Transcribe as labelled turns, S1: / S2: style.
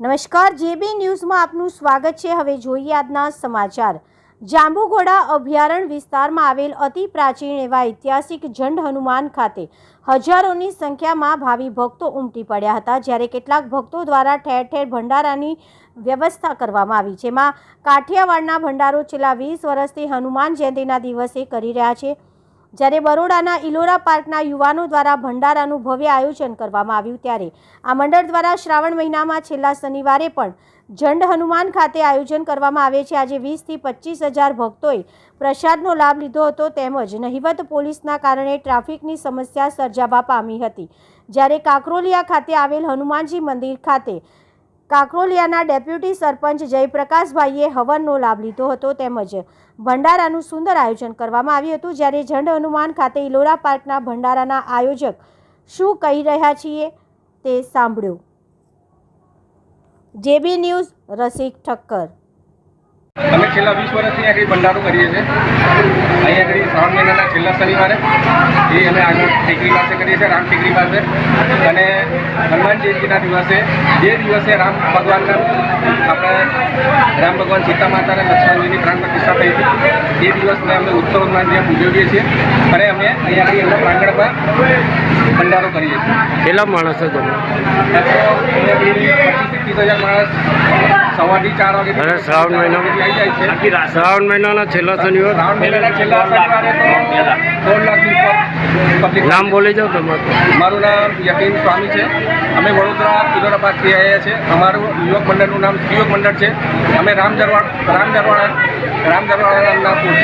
S1: નમસ્કાર, જેબી ન્યૂઝમાં આપનું સ્વાગત છે. હવે જોઈએ આજના સમાચાર. જાંબુઘોડા અભયારણ્ય વિસ્તારમાં આવેલ અતિ પ્રાચીન એવા ઐતિહાસિક જંડ હનુમાન ખાતે હજારોની સંખ્યામાં ભાવિ ભક્તો ઉમટી પડ્યા હતા, જ્યારે કેટલાક ભક્તો દ્વારા ઠેર ઠેર ભંડારાની વ્યવસ્થા કરવામાં આવી, જેમાં કાઠિયાવાડના ભંડારો છેલ્લા વીસ વર્ષથી હનુમાન જયંતિના દિવસે કરી રહ્યા છે. જ્યારે બરોડાના ઇલોરા પાર્કના યુવાનો દ્વારા ભંડારાનું ભવ્ય આયોજન કરવામાં આવ્યું ત્યારે આ મંડળ દ્વારા શ્રાવણ મહિનામાં છેલ્લા શનિવારે પણ જંડ હનુમાન ખાતે આયોજન કરવામાં આવે છે. આજે વીસથી પચીસ હજાર ભક્તોએ પ્રસાદનો લાભ લીધો હતો તેમજ નહિવત પોલીસના કારણે ટ્રાફિકની સમસ્યા સર્જાવા પામી હતી. જ્યારે કાકરોલિયા ખાતે આવેલ હનુમાનજી મંદિર ખાતે કાકરોલિયાના ડેપ્યુટી સરપંચ જયપ્રકાશભાઈએ હવનનો લાભ લીધો હતો તેમજ ભંડારાનું સુંદર આયોજન કરવામાં આવ્યું હતું, જ્યારે ઝંડ હનુમાન ખાતે ઇલોરા પાર્કના ભંડારાના આયોજક શું કહી રહ્યા છીએ તે સાંભળ્યું જેબી ન્યૂઝ, રસિક ઠક્કર.
S2: અમે છેલ્લા વીસ વર્ષથી આગળ ભંડારો કરીએ છીએ. અહીંયા મહિનાના છેલ્લા શનિવારે એ અમે આગળ ટેકરી પાસે કરીએ છીએ, રામ ટેકરી પાસે. અને હનુમાન જયંતિના દિવસે, જે દિવસે રામ ભગવાનના, આપણે રામ ભગવાન સીતા માતા અને લક્ષ્મણજીની પ્રાણ પ્રતિષ્ઠા થઈ હતી એ દિવસને અમે ઉત્સવના જેમ ઉજવીએ છીએ. અને અમે અહીંયા આગળ એમના પર ભંડારો કરીએ છીએ.
S3: કેટલા માણસો જમા
S2: પચીસ હજાર માણસ સવારથી ચાર વાગે
S3: અને શ્રાવણ મહિનામાં?
S2: આવી જાય છે.
S3: શ્રાવણ મહિનાના છેલ્લા શનિવાર?
S2: શ્રાવણ મહિનાના છેલ્લા શનિવારે તો પબ્લિક
S3: નામ બોલી જાઓ તમારું
S2: મારું. નામ યકીન સ્વામી છે. અમે વડોદરા કિલોરાબાદથી આવ્યા છે અમારું યુવક મંડળનું નામ યુવક મંડળ છે. અમે રામ દરવાડ રામ દરવાડા રામ દરવાડા નામના પુરુષ